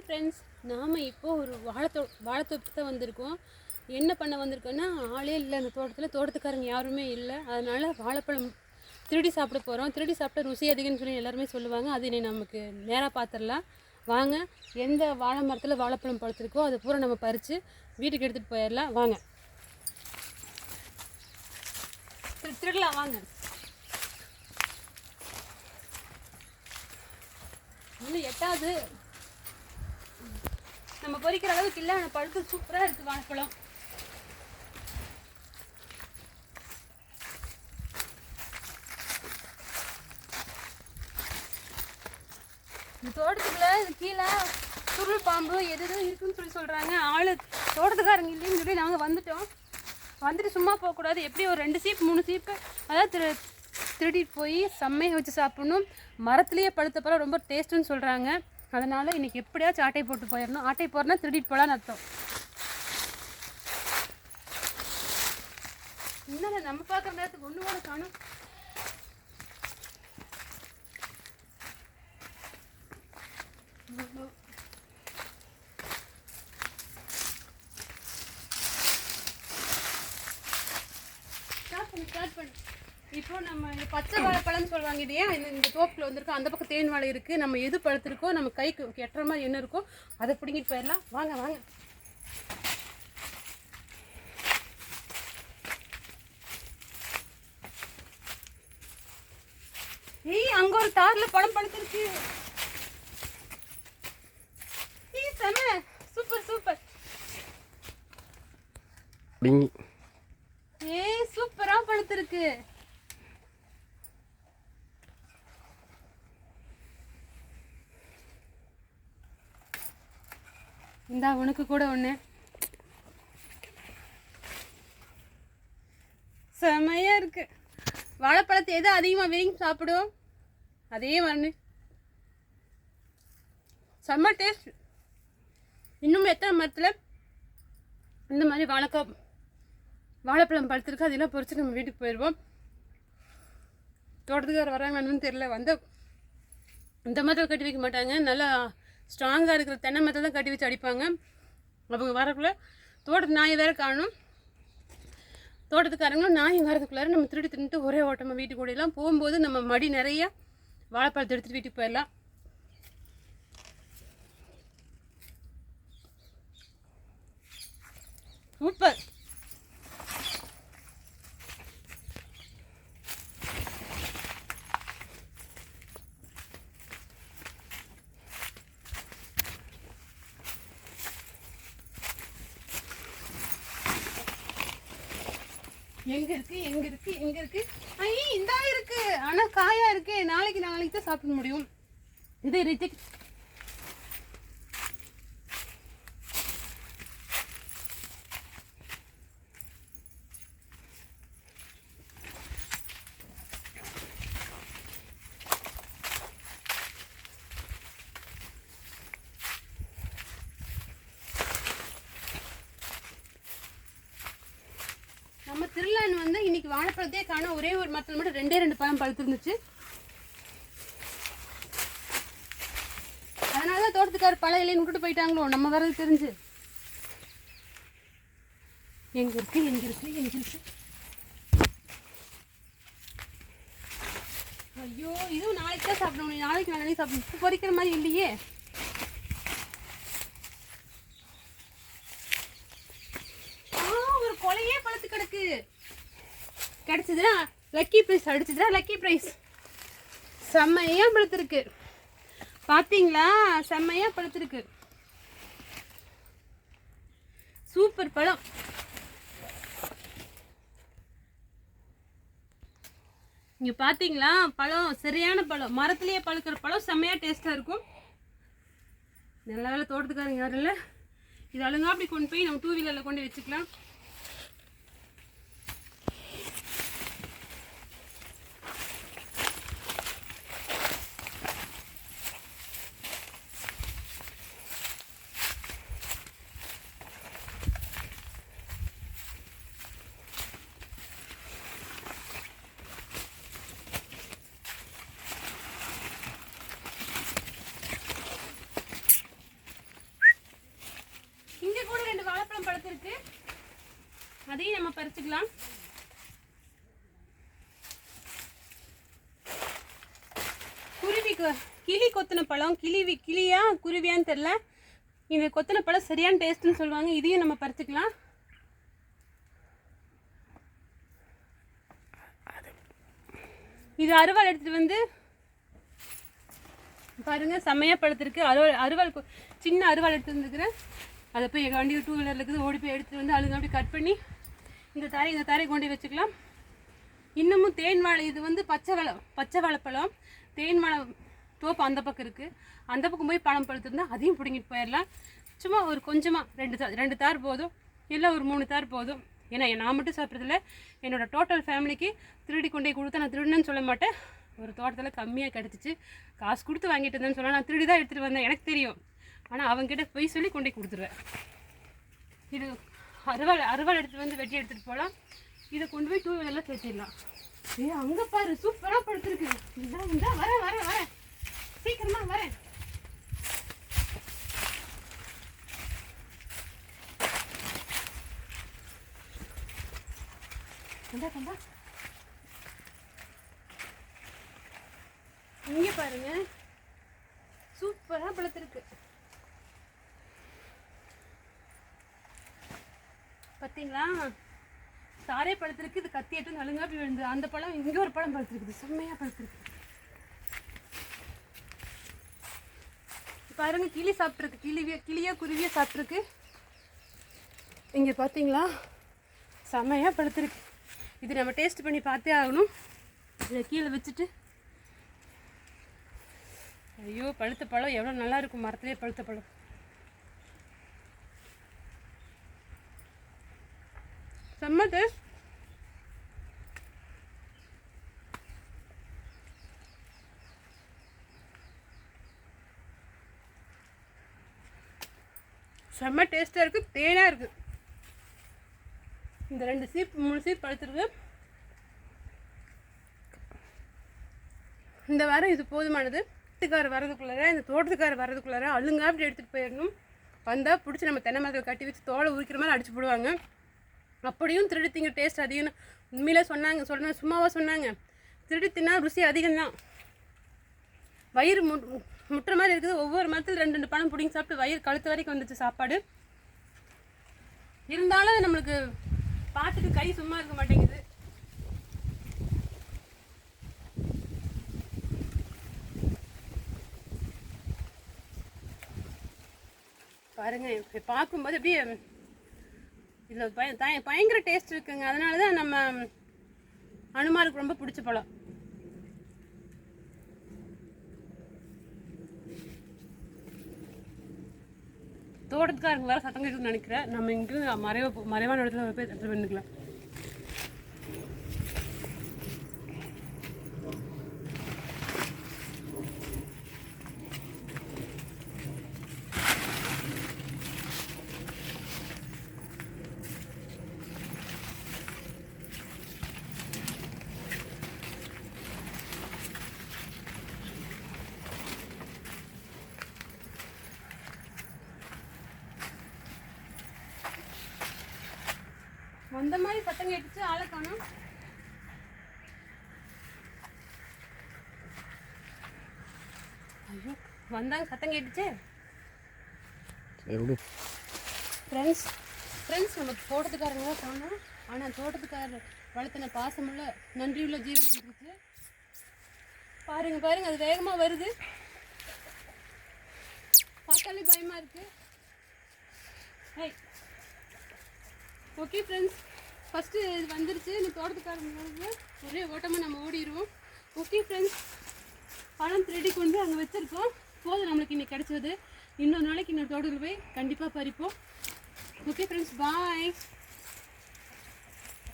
Hi friends நாம் இப்போது ஒரு வாழைத்தோ வாழைத்தோப்பு தான் வந்திருக்கோம். என்ன பண்ண வந்திருக்கோன்னா ஆளே இல்லை. அந்த தோட்டத்தில் தோட்டத்துக்காரங்க யாருமே இல்லை. அதனால் வாழைப்பழம் திருடி சாப்பிட போகிறோம் திருடி சாப்பிட்டா ருசி அதிகம்னு சொல்லி எல்லாருமே சொல்லுவாங்க. அது நீ நமக்கு நேராக பார்த்துடலாம் வாங்க. எந்த வாழை மரத்தில் வாழைப்பழம் பழுத்திருக்கோ அதை பூரா நம்ம பறித்து வீட்டுக்கு எடுத்துகிட்டு போயிடலாம் வாங்க. திருடலாம். வாங்க. இன்னும் எட்டாவது. நம்ம பொறிக்கிற அளவுக்கு இல்லை ஆனால் பழுத்து சூப்பராக இருக்குது வாழைப்பழம். இந்த தோட்டத்துக்குள்ள இது கீழே சுருள் பாம்பு எது எதுவும் இருக்குன்னு சொல்லி சொல்கிறாங்க ஆள் தோட்டத்துக்காரங்க இல்லைன்னு சொல்லி நாங்கள் வந்துட்டோம். வந்துட்டு சும்மா போகக்கூடாது எப்படி ஒரு ரெண்டு சீப்பு மூணு சீப்பு அதாவது திரு திருடிட்டு போய் செம்மையை வச்சு சாப்பிடணும். மரத்துலேயே பழுத்த பழம் ரொம்ப டேஸ்ட்டுன்னு சொல்கிறாங்க அதனால் இன்னைக்கு எப்படியாச்சும் ஆட்டை போட்டு போயிடணும். ஆட்டை போகிறனா திருடிட்டு போகலான்னு அர்த்தம். இன்னும் நம்ம பார்க்குற நேரத்துக்கு ஒன்று கூட காணும். ஸ்டார்ட் பண்ணு ஸ்டார்ட் பண்ணு. இப்போ நம்ம பச்சை வாழைப்பழம்னு சொல்லுவாங்க இது ஏன் இந்த தோப்பில் வந்திருக்கோம் அந்த பக்கம் தேன் வாழை இருக்குது நம்ம எது பழுத்திருக்கோ நம்ம கைக்கு எட்டுற மாதிரி என்ன இருக்கோ அதை பிடிங்கிட்டு போயிடலாம். வாங்க வாங்க. ஏய் அங்க ஒரு தார்ல பழம் பழுத்திருக்கு. ஏய் செம. Super super. ஏய் சூப்பரா பழுத்திருக்கு. இந்தா உனக்கு கூட ஒண்ணு. செமையா இருக்கு. வாழைப்பழத்தை எது அதிகமா விரும்பி சாப்பிடுவோம் அதே மண்ணு. செம்ம டேஸ்ட் இன்னும் எத்தனை மரத்தில் இந்த மாதிரி வாழைக்காய் வாழைப்பழம் பழுத்திருக்கு அதெல்லாம் பொறிச்சு நம்ம வீட்டுக்கு போயிடுவோம். தோட்டத்துக்கார வராங்கன்னு தெரியல. வந்து இந்த மரத்தில் கட்டி வைக்க மாட்டாங்க. நல்லா ஸ்ட்ராங்காக இருக்கிற தென்னை மரத்தை தான் கட்டி வச்சு அடிப்பாங்க. அவங்க வரக்குள்ள தோட்டத்து நாயை வேறு காணும் தோட்டத்துக்காரங்களும் நாயும் வரதுக்குள்ளார நம்ம திருடி தின்னுட்டு ஒரே ஓட்டமாக வீட்டுக்கு ஓடிடலாம் போகும்போது நம்ம மடி நிறைய வாழைப்பழத்தை எடுத்துகிட்டு வீட்டுக்கு போயிடலாம். சூப்பர். எங்க இருக்கு எங்க இருக்கு எங்க இருக்கு? ஐ இந்தா இருக்கு. ஆனா காயா இருக்கு. நாளைக்கு நாளைக்கு தான் சாப்பிட முடியும். இது ரிஜெக்ட் நம்ம வந்து இன்னைக்கு வாழைப்பழத்தையே காண ஒரே ஒரு மரத்தில் மட்டும் ரெண்டே ரெண்டு பழம் பழுத்துருந்துச்சு. அதனால தான் தோட்டத்துக்கார பழம் இல்லைன்னு விட்டுட்டு போயிட்டாங்களோ நம்ம வரது தெரிஞ்சு. எங்க இருக்கு எங்க இருக்கு எங்க இருக்கு? ஐயோ இதுவும் நாளைக்கு தான் சாப்பிடணும். நாளைக்கு நாளைக்கு சாப்பிடணும். இப்போ பொறிக்கிற மாதிரி இல்லையே ஆ, ஒரு கொலையே பழுத்து கிடக்கு கிடைச்சதுன்னா லக்கி ப்ரைஸ் அடிச்சதுன்னா லக்கி ப்ரைஸ் செம்மையா பழுத்திருக்கு. பாத்தீங்களா? செம்மையா பழுத்திருக்கு. சூப்பர் பழம். இங்க பாத்தீங்களா? பழம் சரியான பழம். மரத்துலேயே பழுக்கிற பழம் செம்மையா டேஸ்டா இருக்கும். நல்ல வேலை தோட்டத்துக்காரங்க யாரும் இல்லை. இது அழுங்கா அப்படி கொண்டு போய் நம்ம டூ வீலரில் கொண்டு வச்சுக்கலாம். பறிச்சுக்கலாம். குருவி கிளி கொத்தின பழம் கிளி கிளியா குருவியான்னு தெரில இந்த கொத்தின பழம் சரியான டேஸ்ட்னு சொல்லுவாங்க. இதையும் நம்ம பறிச்சுக்கலாம். இது அருவாள் எடுத்துட்டு வந்து பாருங்க செம்மையா பழுத்திருக்கு. அருவாள் அருவாள் சின்ன அருவாள் எடுத்து வந்துருக்குறேன். அதை போய் எங்கள் வண்டி டூ வீலர் இருக்குது. ஓடி போய் எடுத்துட்டு வந்து அழுங்க அப்படி கட் பண்ணி இந்த தாரை இந்த தாரை கொண்டு வச்சுக்கலாம். இன்னமும் தேன் வாழை இது வந்து பச்சை வள பச்சை வாழைப்பழம். தேன் வாழை தோப்பு அந்த பக்கம் இருக்குது அந்த பக்கம் போய் பழம் பழுத்திருந்தா அதையும் பிடுங்கிட்டு போயிடலாம் சும்மா ஒரு கொஞ்சமாக ரெண்டு தார் ரெண்டு தார் போதும். இல்லை ஒரு மூணு தார் போதும். ஏன்னா நான் மட்டும் சாப்பிட்றதில்ல. என்னோட டோட்டல் ஃபேமிலிக்கு திருடி கொண்டு போய் கொடுத்தா நான் திருடுன்னு சொல்ல மாட்டேன். ஒரு தோட்டத்தில் கம்மியாக கிடச்சிச்சு. காசு கொடுத்து வாங்கிட்டு இருந்தேன்னு சொன்னால் நான் திருடி தான் எடுத்துகிட்டு வந்தேன். எனக்கு தெரியும். ஆனால் அவங்ககிட்ட போய் சொல்லி கொண்டு கொடுத்துருவேன். இது அருவாள் அருவாள் எடுத்துட்டு வந்து வெட்டி எடுத்துட்டு போகலாம் இதை கொண்டு போய் டூ வீலரில் சேர்த்திடலாம் ஏ அங்கே பாரு சூப்பராக படுத்துருக்கு. இதான் இந்தா வரேன் வரேன் வரேன் சீக்கிரமா வரேன் கண்டா கண்டா. இங்கே பாருங்க. சூப்பராக பழுத்திருக்கு பார்த்தீங்களா தாரே பழுத்திருக்கு இது கத்தி எட்டு நலுங்கா அப்படி விழுந்து அந்த பழம் இங்கே ஒரு பழம் பழுத்திருக்குது செம்மையாக பழுத்திருக்கு. பாருங்க கிளி சாப்பிட்ருக்கு கிளிய கிளியோ குருவியோ சாப்பிட்ருக்கு இங்கே பார்த்தீங்களா செம்மையாக பழுத்திருக்கு. இது நம்ம டேஸ்ட் பண்ணி பார்த்தே ஆகணும். இதை கீழே வச்சுட்டு ஐயோ பழுத்த பழம் எவ்வளோ நல்லா இருக்கும் மரத்துலேயே பழுத்த பழம். செம்ம டேஸ்ட் செம்ம டேஸ்ட்டாக இருக்குது தேனாக இருக்குது இந்த ரெண்டு சீப் மூணு சீப் பழுத்துருக்கு இந்த வாரம் இது போதுமானது. வீட்டுக்காரர் வரதுக்குள்ளார இந்த தோட்டத்துக்காரர் வரதுக்குள்ளார அழுங்கா அப்படி எடுத்துகிட்டு போயிடணும். வந்தால் பிடிச்சி நம்ம தென்னை மரத்தில் கட்டி வச்சு தோலை உரிக்கிற மாதிரி அடிச்சு போடுவாங்க. அப்படியும் திருடி திங்க டேஸ்ட் அதிகம்னு. உண்மையிலே சொன்னாங்க சொன்ன சும்மாவாக சொன்னாங்க. திருடி தின்னா ருசி அதிகம்தான். வயிறு மு முட்டுற மாதிரி இருக்குது. ஒவ்வொரு மரத்தில் ரெண்டு ரெண்டு பழம் பிடிங்கி சாப்பிட்டு வயிறு கழுத்து வரைக்கும் வந்துச்சு சாப்பாடு. இருந்தாலும் அது நம்மளுக்கு பார்த்துட்டு கை சும்மா இருக்க மாட்டேங்குது. பாருங்க பார்க்கும்போது அப்படியே இதில் பய தய- பயங்கர டேஸ்ட் இருக்குங்க. அதனால தான் நம்ம அனுமாருக்கு ரொம்ப பிடிச்ச பழம். தோட்டத்துக்காரங்க வேற சத்தம் கேட்குதுன்னு நினைக்கிறேன். நம்ம இங்கிருந்து மறைவ மறைவான இடத்துல போய் இடத்துல பண்ணிக்கலாம் வந்த மாதிரி சத்தம் கேட்டுச்சு ஆளை காணோம். ஐயோ வந்தாங்க சத்தம் கேட்டுச்சு. விடு. ஃப்ரெண்ட்ஸ் ஃப்ரெண்ட்ஸ் நம்ம தோட்டத்துக்காரங்க தான் போனோம் ஆனால் தோட்டத்துக்காரர் வளர்த்தின பாசமுள்ள நன்றியுள்ள ஜீவன் வந்துருச்சு. பாருங்க பாருங்க அது வேகமாக வருது. பார்த்தாலே பயமா இருக்கு. ஹை ஓகே ஃப்ரெண்ட்ஸ் ஃபஸ்ட்டு இது வந்துருச்சு. இந்த தோட்டத்துக்காரங்களுக்கு ஒரே ஓட்டமாக நம்ம ஓடிடுவோம் ஓகே ஃப்ரெண்ட்ஸ் பழம் திருடி கொண்டு அங்கே வச்சுருக்கோம். போதும் நம்மளுக்கு இன்னைக்கு கிடைச்சது. இன்னொரு நாளைக்கு இன்னொரு தோட்டத்தில் போய் கண்டிப்பாக பறிப்போம். Okay friends bye